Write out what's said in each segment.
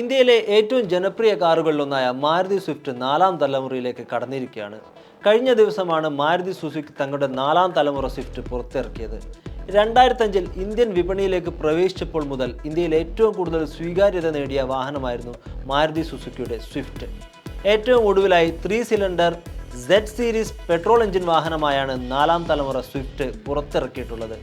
ഇന്ത്യയിലെ ഏറ്റവും ജനപ്രിയ കാറുകളിലൊന്നായ മാരുതി സ്വിഫ്റ്റ് നാലാം തലമുറയിലേക്ക് കടന്നിരിക്കുകയാണ്. കഴിഞ്ഞ ദിവസമാണ് മാരുതി സുസുക്കി തങ്ങളുടെ നാലാം തലമുറ സ്വിഫ്റ്റ് പുറത്തിറക്കിയത്. രണ്ടായിരത്തഞ്ചിൽ ഇന്ത്യൻ വിപണിയിലേക്ക് പ്രവേശിച്ചപ്പോൾ മുതൽ ഇന്ത്യയിൽ ഏറ്റവും കൂടുതൽ സ്വീകാര്യത നേടിയ വാഹനമായിരുന്നു മാരുതി സുസുക്കിയുടെ സ്വിഫ്റ്റ്. ഏറ്റവും ഒടുവിലായി three cylinder Z series petrol engine വാഹനമായാണ് നാലാം തലമുറ സ്വിഫ്റ്റ് പുറത്തിറക്കിയിട്ടുള്ളത്.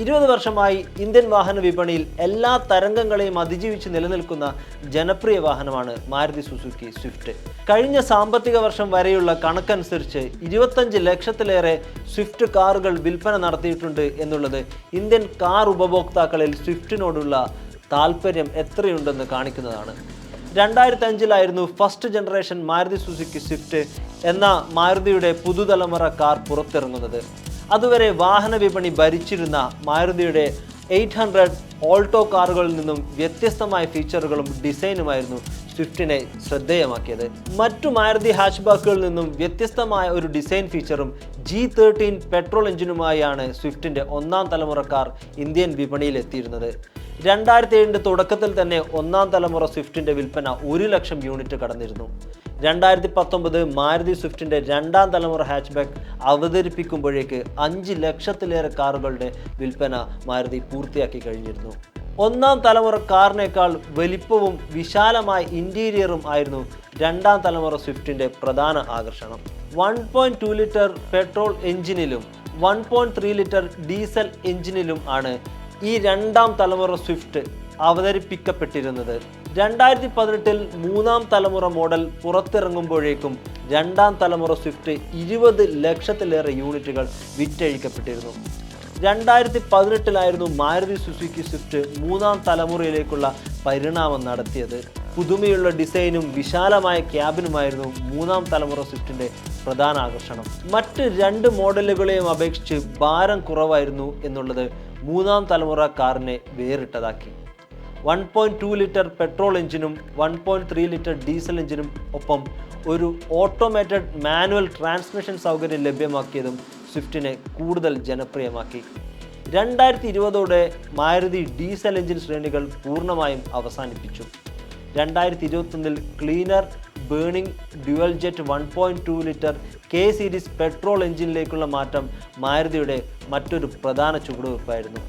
ഇരുപത് വർഷമായി ഇന്ത്യൻ വാഹന വിപണിയിൽ എല്ലാ തരംഗങ്ങളെയും അതിജീവിച്ച് നിലനിൽക്കുന്ന ജനപ്രിയ വാഹനമാണ് മാരുതി സുസുക്കി സ്വിഫ്റ്റ്. കഴിഞ്ഞ സാമ്പത്തിക വർഷം വരെയുള്ള കണക്കനുസരിച്ച് ഇരുപത്തഞ്ച് ലക്ഷത്തിലേറെ സ്വിഫ്റ്റ് കാറുകൾ വിൽപ്പന നടത്തിയിട്ടുണ്ട് എന്നുള്ളത് ഇന്ത്യൻ കാർ ഉപഭോക്താക്കളിൽ സ്വിഫ്റ്റിനോടുള്ള താല്പര്യം എത്രയുണ്ടെന്ന് കാണിക്കുന്നതാണ്. രണ്ടായിരത്തി അഞ്ചിലായിരുന്നു first generation Maruti Suzuki swift എന്ന മാരുതിയുടെ പുതുതലമുറ കാർ പുറത്തിറങ്ങുന്നത്. അതുവരെ വാഹന വിപണി ഭരിച്ചിരുന്ന മാരുതിയുടെ എയ്റ്റ് ഹൺഡ്രഡ് ഓൾട്ടോ കാറുകളിൽ നിന്നും വ്യത്യസ്തമായ ഫീച്ചറുകളും ഡിസൈനുമായിരുന്നു സ്വിഫ്റ്റിനെ ശ്രദ്ധേയമാക്കിയത്. മറ്റു മാരുതി ഹാച്ച്ബാക്കുകളിൽ നിന്നും വ്യത്യസ്തമായ ഒരു ഡിസൈൻ ഫീച്ചറും ജി തേർട്ടീൻ പെട്രോൾ എഞ്ചിനുമായാണ് സ്വിഫ്റ്റിന്റെ ഒന്നാം തലമുറക്കാർ കാർ ഇന്ത്യൻ വിപണിയിൽ എത്തിയിരുന്നത് രണ്ടായിരത്തി ഏഴിന്റെ തുടക്കത്തിൽ തന്നെ ഒന്നാം തലമുറ സ്വിഫ്റ്റിന്റെ വിൽപ്പന ഒരു ലക്ഷം യൂണിറ്റ് കടന്നിരുന്നു. രണ്ടായിരത്തി പത്തൊമ്പത് മാരുതി സ്വിഫ്റ്റിന്റെ രണ്ടാം തലമുറ ഹാച്ച്ബാക്ക് അവതരിപ്പിക്കുമ്പോഴേക്ക് അഞ്ച് ലക്ഷത്തിലേറെ കാറുകളുടെ വിൽപ്പന മാരുതി പൂർത്തിയാക്കി കഴിഞ്ഞിരുന്നു. ഒന്നാം തലമുറ കാറിനേക്കാൾ വലിപ്പവും വിശാലമായ ഇന്റീരിയറും ആയിരുന്നു രണ്ടാം തലമുറ സ്വിഫ്റ്റിന്റെ പ്രധാന ആകർഷണം. One point two litre petrol എഞ്ചിനിലും one point three litre diesel എഞ്ചിനിലും ആണ് ഈ രണ്ടാം തലമുറ സ്വിഫ്റ്റ് അവതരിപ്പിക്കപ്പെട്ടിരുന്നത്. രണ്ടായിരത്തി പതിനെട്ടിൽ മൂന്നാം തലമുറ മോഡൽ പുറത്തിറങ്ങുമ്പോഴേക്കും രണ്ടാം തലമുറ സ്വിഫ്റ്റ് ഇരുപത് ലക്ഷത്തിലേറെ യൂണിറ്റുകൾ വിറ്റഴിക്കപ്പെട്ടിരുന്നു. രണ്ടായിരത്തി പതിനെട്ടിലായിരുന്നു മാരുതി സുസുക്കി സ്വിഫ്റ്റ് മൂന്നാം തലമുറയിലേക്കുള്ള പരിണാമം നടത്തിയത്. പുതുമയുള്ള ഡിസൈനും വിശാലമായ ക്യാബിനുമായിരുന്നു മൂന്നാം തലമുറ സ്വിഫ്റ്റിന്റെ പ്രധാന ആകർഷണം. മറ്റ് രണ്ട് മോഡലുകളെയും അപേക്ഷിച്ച് ഭാരം കുറവായിരുന്നു എന്നുള്ളത് മൂന്നാം തലമുറ കാറിനെ വേറിട്ടതാക്കി. One point two litre petrol എഞ്ചിനും one point three litre diesel എഞ്ചിനും ഒപ്പം ഒരു ഓട്ടോമേറ്റഡ് മാനുവൽ ട്രാൻസ്മിഷൻ സൗകര്യം ലഭ്യമാക്കിയതും സ്വിഫ്റ്റിനെ കൂടുതൽ ജനപ്രിയമാക്കി. രണ്ടായിരത്തി ഇരുപതോടെ മാരുതി ഡീസൽ എഞ്ചിൻ ശ്രേണികൾ പൂർണമായും അവസാനിപ്പിച്ചു. രണ്ടായിരത്തി ഇരുപത്തൊന്നിൽ cleaner burning dual jet one point two litre K series petrol എഞ്ചിനിലേക്കുള്ള മാറ്റം മാരുതിയുടെ മറ്റൊരു പ്രധാന ചുവടുവെപ്പായിരുന്നു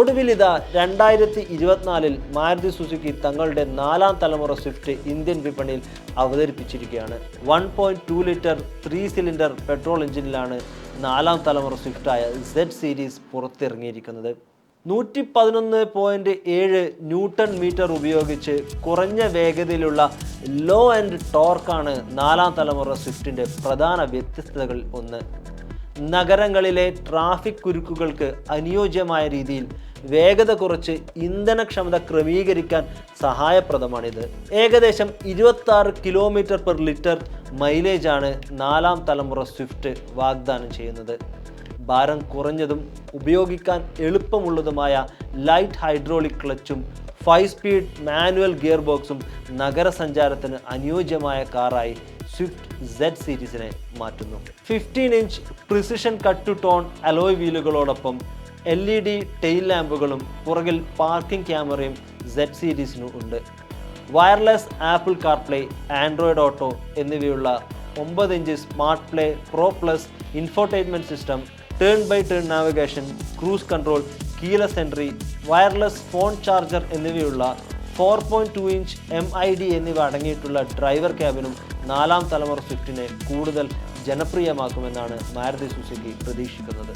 ഒടുവിൽ ഇതാ രണ്ടായിരത്തി ഇരുപത്തിനാലിൽ മാരുതി സുസുക്കി തങ്ങളുടെ നാലാം തലമുറ സ്വിഫ്റ്റ് ഇന്ത്യൻ വിപണിയിൽ അവതരിപ്പിച്ചിരിക്കുകയാണ്. One point two litre three cylinder petrol എഞ്ചിനിലാണ് നാലാം തലമുറ സ്വിഫ്റ്റായ സെഡ് സീരീസ് പുറത്തിറങ്ങിയിരിക്കുന്നത്. നൂറ്റി പതിനൊന്ന് പോയിന്റ് ഏഴ് ന്യൂട്ടൺ മീറ്റർ ഉപയോഗിച്ച് കുറഞ്ഞ വേഗതയിലുള്ള ലോ ആൻഡ് ടോർക്കാണ് നാലാം തലമുറ സ്വിഫ്റ്റിന്റെ പ്രധാന വ്യത്യസ്തതകളിൽ ഒന്ന്. നഗരങ്ങളിലെ ട്രാഫിക് കുരുക്കുകൾക്ക് അനുയോജ്യമായ രീതിയിൽ വേഗത കുറച്ച് ഇന്ധനക്ഷമത ക്രമീകരിക്കാൻ സഹായപ്രദമാണിത്. ഏകദേശം ഇരുപത്തി ആറ് കിലോമീറ്റർ പെർ ലിറ്റർ മൈലേജാണ് നാലാം തലമുറ സ്വിഫ്റ്റ് വാഗ്ദാനം ചെയ്യുന്നത്. ഭാരം കുറഞ്ഞതും ഉപയോഗിക്കാൻ എളുപ്പമുള്ളതുമായ ലൈറ്റ് ഹൈഡ്രോളിക് ക്ലച്ചും ഫൈവ് സ്പീഡ് മാനുവൽ ഗിയർ ബോക്സും നഗരസഞ്ചാരത്തിന് അനുയോജ്യമായ കാറായി സ്വിഫ്റ്റ് സെഡ് സീരീസിനെ മാറ്റുന്നു. Fifteen inch precision cut two tone alloy വീലുകളോടൊപ്പം L E D tail ലാമ്പുകളും പുറകിൽ പാർക്കിംഗ് ക്യാമറയും സെഡ് സീരീസിനും ഉണ്ട്. Wireless Apple CarPlay Android auto എന്നിവയുള്ള ഒമ്പത് inch smart play pro plus infotainment system turn by turn navigation cruise control keyless entry wireless phone charger എന്നിവയുള്ള four point two inch M I D എന്നിവ അടങ്ങിയിട്ടുള്ള driver ക്യാബിനും നാലാം തലമുറ സ്വിഫ്റ്റിനെ കൂടുതൽ ജനപ്രിയമാക്കുമെന്നാണ് Maruti Suzuki പ്രതീക്ഷിക്കുന്നത്.